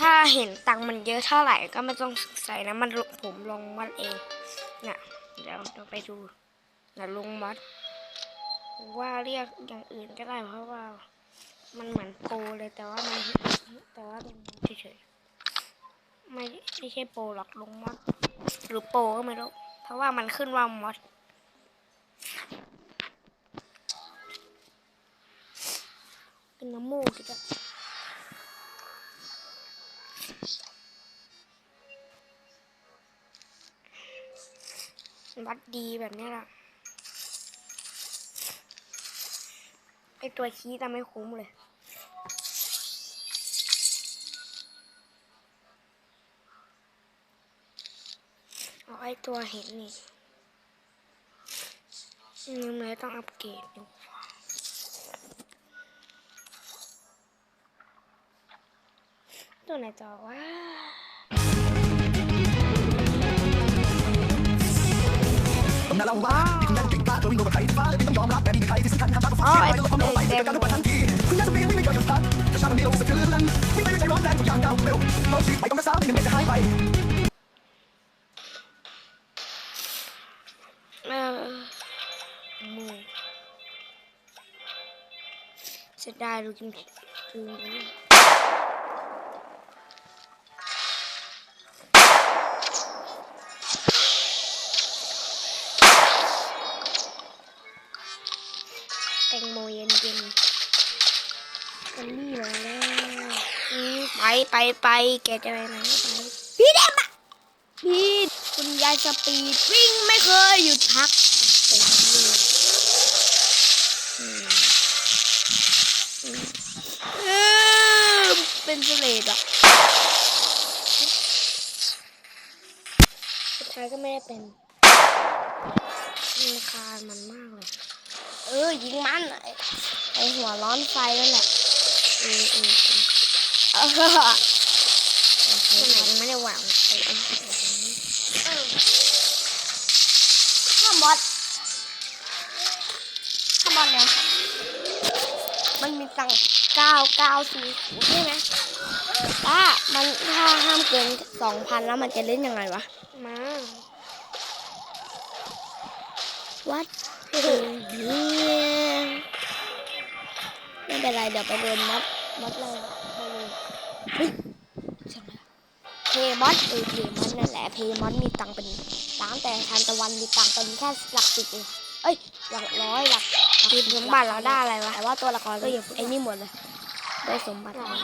ถ้าเห็นตังมันเยอะเท่าไหร่ก็ไม่ต้องใส่นะมันผมลงมัดเองเนี่ยเดี๋ยวเราไปดูนะลงมัด ว่าเรียกอย่างอื่นก็ได้เพราะว่า มันเหมือนโปเลยแต่ว่ามันแต่ว่าเป็นมัดเฉยๆไม่ไม่ใช่โปหรอกลงมัดหรือโปก็ไม่รู้เพราะว่ามันขึ้นว่ามัดเป็นน้ำมูกจ้ะวั วัดดีแบบนี้แหละไอตัวชี้แต่ไม่คุ้มเลย เอาไอตัวเห็นนี่ยังไงต้องอัปเกรดอยู่ตัวไหนต่อวะตำนา เล่าว่าคุณยายเก่งกล้าเธอวิ่งลงกับใครฟ้าเลยไม่ต้องยอมรับแต่นี่ใครที่สำคัญทำตามความฝันที่ไว้แล้วความโลภไปเกิดการทุกวันทันทีคุณยาจะเปลี่ยนวิ่งไม่เกินกับทันแต่ชาติมันเดียวสะเทือนวิ่งไปด้วยใจร้อนแรงทุกอย่างยาวเร็วเราชีวิตไปต้องกระซ้ำหนึ่งเม็ดจะหายไปเออมูเสียดายดูจริงจริง ไปไปไปแกจะไปไหนก็ไปพี่เดมอะพี่คุณยายสปีดวิ่งไม่เคยหยุดพักโอ้โหอืมอืมเออเป็นเสลดอะสุดท้ายก็ไม่ได้เป็นรำคาญมันมากเลย เออยิงมันไอ้ไอหัวร้อนไฟนั่นแหละเออเออเออเออตัว ไหนยังไม่ได้วางไอ้ไอ้ไอ้นี้ข้ามบอสข้ามบอสเนี่ยมันมีตังเก้าเก้าสี่ใช่ไหมป้ามันถ้าห้ามเกินสองพันแล้วมันจะเล่นยังไงวะ มาวัดเฮียไม่เป็นไรเดี๋ยวไปโดนมัดมัดเลย เลยเฮ้ยใช่ไหมเพย์มอสเออเพย์มอสนั่นแหละเพย์มอสมีตังเป็นล้านแต่ทานตะวันมีตังเป็นแค่หลักสิบเองเอ้ยหลักร้อยหลักทีมสมบัติเราได้อะไรวะแต่ว่าตัวละครก็อย่าไอ้นี่หมดเลยได้สมบัติอะไร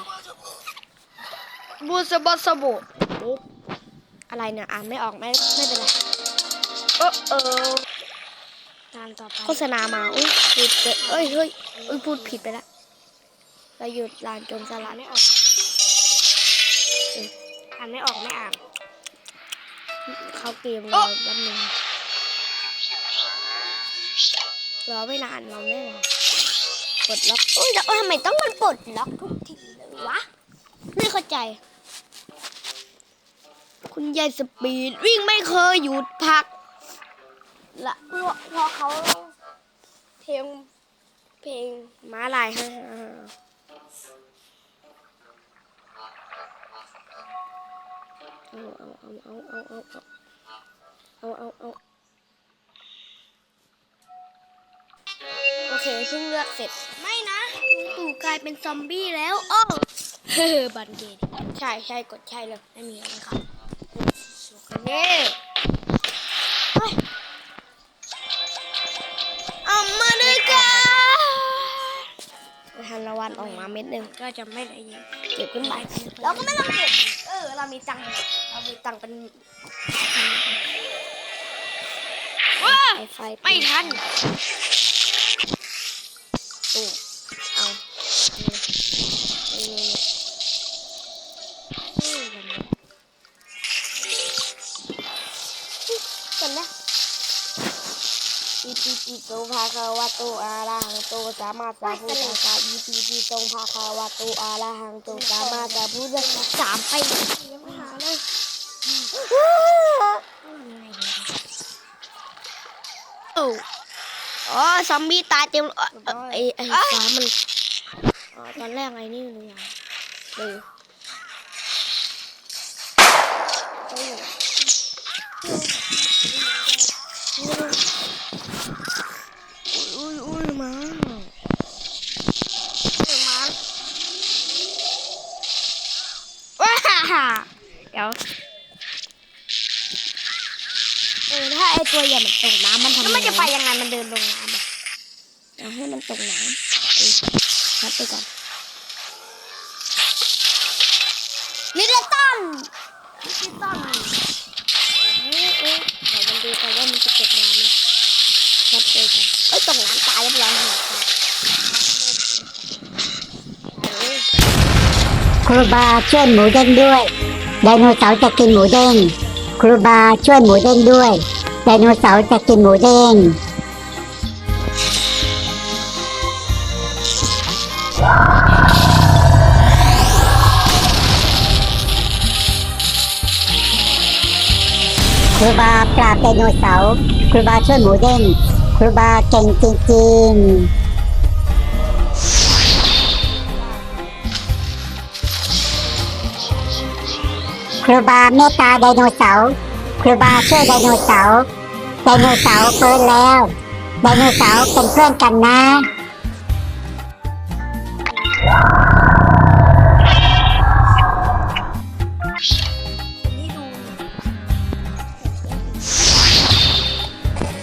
บูสบอสบูอะไรเนี่ยอ่านไม่ออกไม่ไม่เป็นไรเออเออตามต่อไปโฆษณามาอุ้ยหยุดเตะเอ้ยเฮ้ยอุ้ยพูดผิดไปแล้วเราหยุดลานโจรสลัดไม่ออก อ่านไม่ออกไม่อ่าน เข้าเกมรอแป๊บนึงรอไม่นานเราแน่กดล็อกอุ้ยแล้วทำไมต้องมันปลดล็อกทุกทีเลยวะ ไม่เข้าใจ คุณยายสปีดวิ่งไม่เคยหยุดพัก ละเพราะเพราะเขาเพลงเพลงม้าลายฮะ เอาเอาเอาเอาเอาเอาเอาเอาเอาโอเคเพิ่งเลือกเสร็จ ไม่นะลุงตู่กลายเป็นซอมบี้แล้วโอ้เฮ้บันเกตใช่ใช่กดใช่เลยไม่มีอะไรครับโอเค วันออกมาเม็ดหนึ่งก็จะไม่ได้ยินเก็บขึ้นไปเราก็ไม่ต้องเก็บเออ เรามีตังค์เรามีตังค์เป็นว้าไฟไฟไม่ทัน ตุภาคาวะตูอาระหังตุสามารถสาพุทธัสสะอีปีติทรงพาคาวะตูอาระหังตุสามารถสาพุทธัสสามไปยังยโอ้ซอมบี้ตายเต็มไอ้ไอ้ฟ้ามันตอนแรกไอ้นี่เลยอะดูโอ้ ตัวใหญ่มันตกน้ำมันทำแล้วมันจะไปยังไงมันเดินลงน้ำอะเอาให้มันตกน้ำเออชัดไปก่อนลิตเติ้ลตันลิตเติ้ลตันเออเออเดี๋ยวมันดูกันว่ามันจะตกน้ำไหมชัดไปก่อนเอ้ยตกน้ำตายเรียบร้อยแล้วเออครูบาช่วยหมูเด้งด้วยไดโนเสาร์จะกินหมูเด้งครูบาช่วยหมูเด้งด้วย ไดโนเสาร์จะกินหมูเด้งครูบาปราบไดโนเสาร์ครูบาช่วยหมูเด้งครูบาเก่งจริงๆครูบาเมตตาไดโนเสาร์ รูบาช่วยไดโนเสาร์ไดโนเสาร์ฟื้นแล้วไดโนเสาร์เป็นเพื่อนกันนะ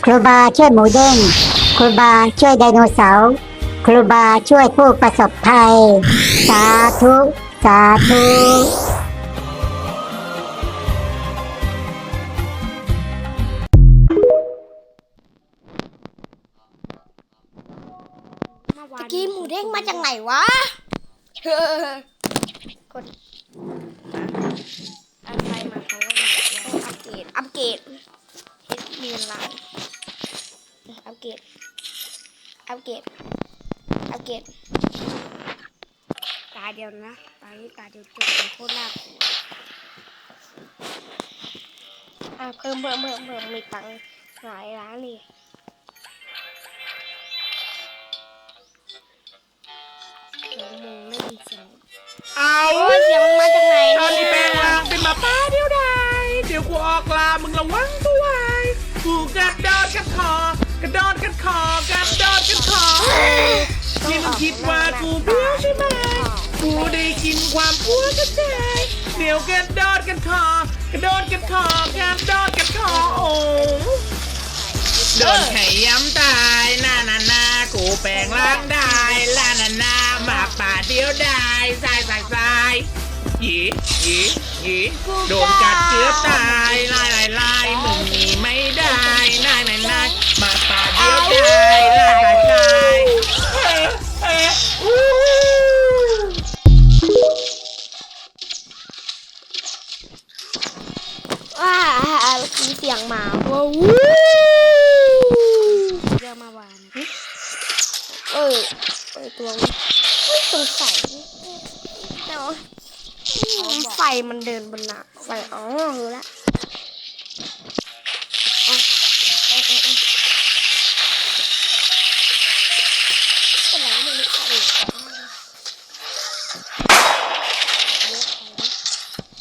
ครูบาช่วยหมูเด้งครูบาช่วยไดโนเสาร์ครูบาช่วยผู้ประสบภัย สาธุ สาธุ หมูเด้งมาจากไหนวะเอออันไฟมาเขาอัปเกรดอัปเกรดเฮ็ดมีนไลน์อัปเกรดอัปเกรดอัปเกรดตาเดียวนะตานี้ตาเดียวจบเลยโคตรน่ากลัวอะเพิ่มเพิ่มเพิ่มเพิ่มมีตังค์หลายร้านเลย ระวังตัวไว้กูกระโดดกัดคอกระโดดกัดคอกระโดดกัดคอที่มึงคิดว่ากูเบี้ยวใช่ไหมกูได้กินความพัวกระจายเดี๋ยวกระโดดกัดคอกระโดดกัดคอกระโดดกัดคอโอ้โดนไข่ย้ำตายหน้านานากูแปลงร่างได้ลานานามาป่าเดียวได้สายสายสาย หยีหยีหยีโดนกัดเชื้อตายลายลายลายมึงหนีไม่ได้นายนายนายมาป่าเดียวได้ลายลายลายเอ้ยเอ้ยอู้ว้ามีเสียงหมาว้าวเรื่องเมื่อวานเออเออตัวนี้ไม่สงสัยเดี๋ยว ไฟมันเดินบนหน้าไฟอ๋อรู้ละเอ้ยเอ้ยเอ้ยเป็นไรไม่รู้ไฟ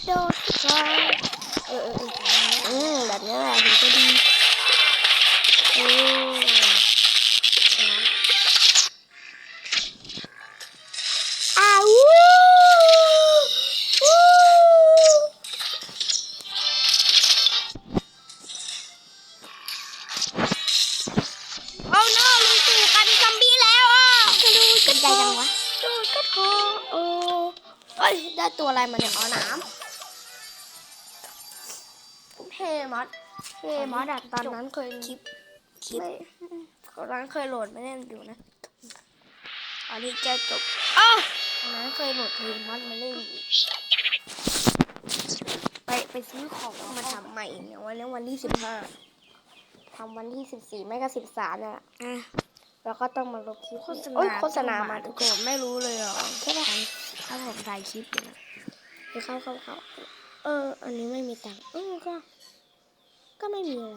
โดดไฟเออเออเอออืมแบบนี้แหละถึงจะดี ดูกกระใจจังวะโดดกระคอเออเอ้ยได้ตัวอะไรมาเนี่ยอ๋อน้ำเฮมอสเฮมอสอะตอนนั้นเคยคลิปคลิปไม่ตอนนั้นเคยโหลดไม่เล่นอยู่นะอันนี้จะจบอ้าวตอนนั้นเคยโหลดเฮมอสมาเล่นอยู่ไปไปซื้อของมามาทำใหม่เนี่ยวันนี้วันที่สิบห้าทำวันที่สิบสี่ไม่ก็สิบสามเนี่ยแหละอะ แล้วก็ต้องมาลบคลิปโฆษณาโอ้ยโฆษณามาทุทุกกคคนนไม่รู้เลยเหรอใช่ปะถ้าผมถ่ายคลิปอยู่นะไปเข้าเข้าเข้าเออ อันนี้ไม่มีตังค์อืมก็ ก็ไม่มีอะไร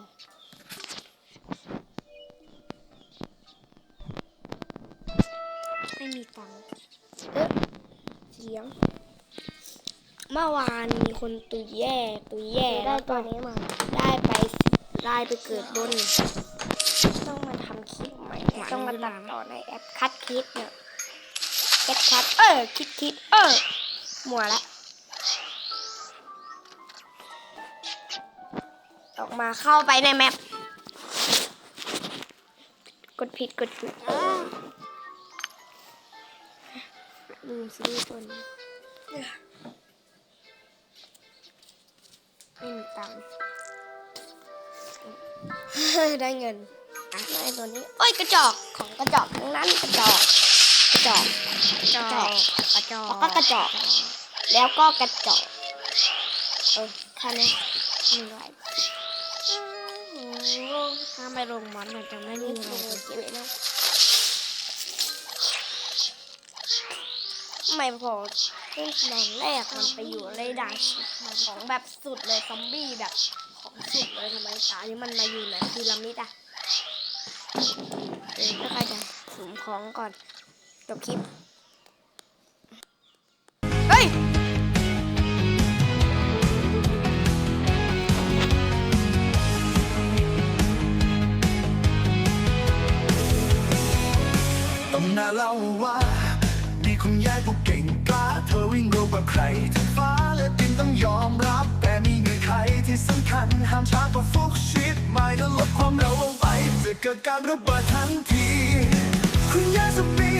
ไม่มีตังค์เอ๊ะเสียง เมื่อวานมีคนตุยแย่ตุยแย่ได้แล้วตัก็วนี้มา ได้ไปได้ไปเกิดบน ต้องมาตัดต่อในแอปคัดคลิปเนี่ยคัดคัดเออคิดคิดเออมัวละออกมาเข้าไปในแมปกดผิดกดผิดลืมซื้อตัวนี้ไม่มีตังค์ได้เงิน อะได้ตัวนี้โอ้ยกระจอกของกระจอกทั้งนั้นกระจอกกระจอกกระจอกกระจอกแล้วก็กระจอก แล้วก็กระจอกเออแค่นี้มีไรถ้าไปลงมอสมันจะไม่มีอะไรเลยเก็บไว้นะไม่พอเล่นตอนแรกมันไปอยู่ในด่านของแบบสุดเลยซอมบี้แบบของสุดเลยทำไมตานี้มันมาอยู่ไหนพีระมิดอะ เออก็ใครจะสุมของก่อน จบคลิป เฮ้ย ตำนานเล่าว่า มีคุณยายผู้เก่งกล้า เธอวิ่งเร็วกว่าใครทั้งฟ้าและดินต้องยอมรับ แต่มีเงื่อนไขที่สำคัญห้ามช้าต่อฟุก เกิดการระเบิดทันที คุณยายสเปี